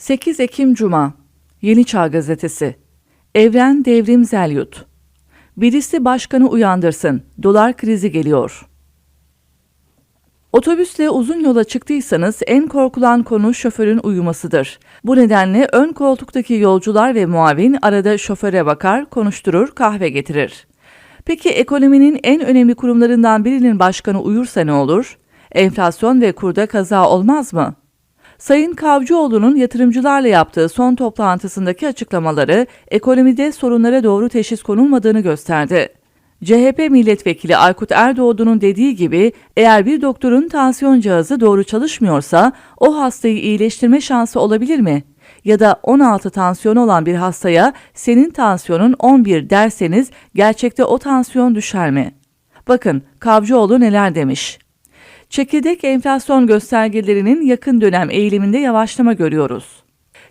8 Ekim Cuma Yeni Çağ Gazetesi Evren Devrim Zelyut Birisi başkanı uyandırsın. Dolar krizi geliyor. Otobüsle uzun yola çıktıysanız en korkulan konu şoförün uyumasıdır. Bu nedenle ön koltuktaki yolcular ve muavin arada şoföre bakar, konuşturur, kahve getirir. Peki ekonominin en önemli kurumlarından birinin başkanı uyursa ne olur? Enflasyon ve kurda kaza olmaz mı? Sayın Kavcıoğlu'nun yatırımcılarla yaptığı son toplantısındaki açıklamaları ekonomide sorunlara doğru teşhis konulmadığını gösterdi. CHP milletvekili Aykut Erdoğdu'nun dediği gibi eğer bir doktorun tansiyon cihazı doğru çalışmıyorsa o hastayı iyileştirme şansı olabilir mi? Ya da 16 tansiyonu olan bir hastaya senin tansiyonun 11 derseniz gerçekte o tansiyon düşer mi? Bakın Kavcıoğlu neler demiş. Çekirdek enflasyon göstergelerinin yakın dönem eğiliminde yavaşlama görüyoruz.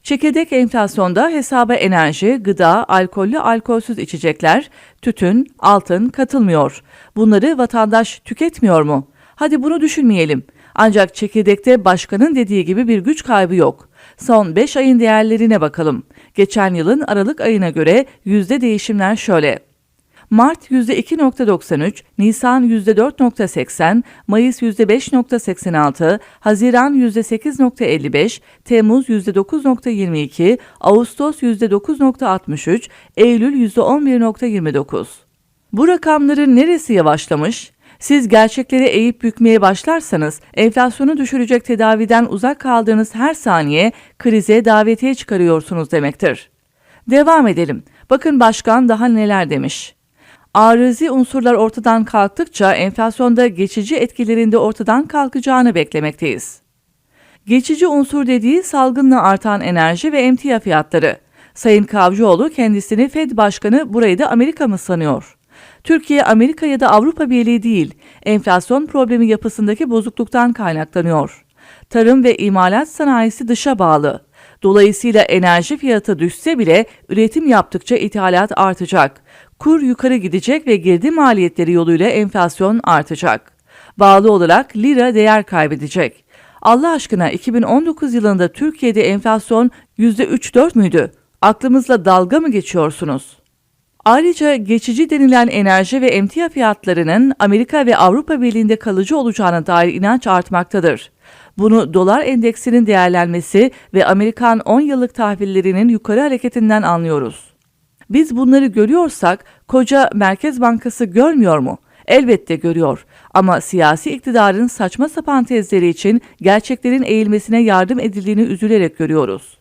Çekirdek enflasyonda hesaba enerji, gıda, alkollü alkolsüz içecekler, tütün, altın katılmıyor. Bunları vatandaş tüketmiyor mu? Hadi bunu düşünmeyelim. Ancak çekirdekte başkanın dediği gibi bir güç kaybı yok. Son 5 ayın değerlerine bakalım. Geçen yılın Aralık ayına göre yüzde değişimler şöyle. Mart %2.93, Nisan %4.80, Mayıs %5.86, Haziran %8.55, Temmuz %9.22, Ağustos %9.63, Eylül %11.29. Bu rakamların neresi yavaşlamış? Siz gerçekleri eğip bükmeye başlarsanız enflasyonu düşürecek tedaviden uzak kaldığınız her saniye krize davetiye çıkarıyorsunuz demektir. Devam edelim. Bakın başkan daha neler demiş. Arızi unsurlar ortadan kalktıkça enflasyonda geçici etkilerinde ortadan kalkacağını beklemekteyiz. Geçici unsur dediği salgınla artan enerji ve emtia fiyatları. Sayın Kavcıoğlu kendisini Fed Başkanı burayı da Amerika mı sanıyor? Türkiye Amerika ya da Avrupa Birliği değil, enflasyon problemi yapısındaki bozukluktan kaynaklanıyor. Tarım ve imalat sanayisi dışa bağlı. Dolayısıyla enerji fiyatı düşse bile üretim yaptıkça ithalat artacak. Kur yukarı gidecek ve girdi maliyetleri yoluyla enflasyon artacak. Bağlı olarak lira değer kaybedecek. Allah aşkına 2019 yılında Türkiye'de enflasyon %3-4 müydü? Aklımızla dalga mı geçiyorsunuz? Ayrıca geçici denilen enerji ve emtia fiyatlarının Amerika ve Avrupa Birliği'nde kalıcı olacağına dair inanç artmaktadır. Bunu dolar endeksinin değerlenmesi ve Amerikan 10 yıllık tahvillerinin yukarı hareketinden anlıyoruz. Biz bunları görüyorsak koca Merkez Bankası görmüyor mu? Elbette görüyor ama siyasi iktidarın saçma sapan tezleri için gerçeklerin eğilmesine yardım edildiğini üzülerek görüyoruz.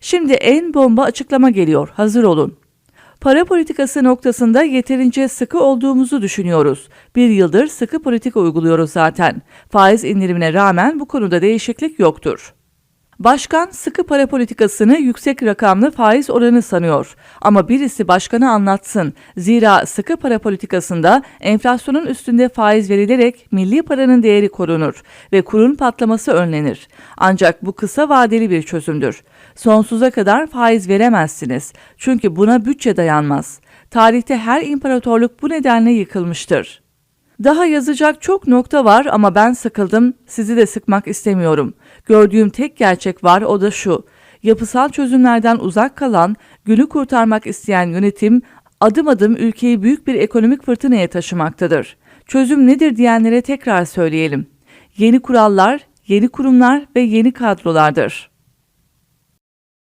Şimdi en bomba açıklama geliyor. Hazır olun. Para politikası noktasında yeterince sıkı olduğumuzu düşünüyoruz. Bir yıldır sıkı politika uyguluyoruz zaten. Faiz indirimine rağmen bu konuda değişiklik yoktur. Başkan sıkı para politikasını yüksek rakamlı faiz oranı sanıyor. Ama birisi başkanı anlatsın. Zira sıkı para politikasında enflasyonun üstünde faiz verilerek milli paranın değeri korunur ve kurun patlaması önlenir. Ancak bu kısa vadeli bir çözümdür. Sonsuza kadar faiz veremezsiniz. Çünkü buna bütçe dayanmaz. Tarihte her imparatorluk bu nedenle yıkılmıştır. Daha yazacak çok nokta var ama ben sıkıldım, sizi de sıkmak istemiyorum. Gördüğüm tek gerçek var o da şu. Yapısal çözümlerden uzak kalan, günü kurtarmak isteyen yönetim adım adım ülkeyi büyük bir ekonomik fırtınaya taşımaktadır. Çözüm nedir diyenlere tekrar söyleyelim. Yeni kurallar, yeni kurumlar ve yeni kadrolardır.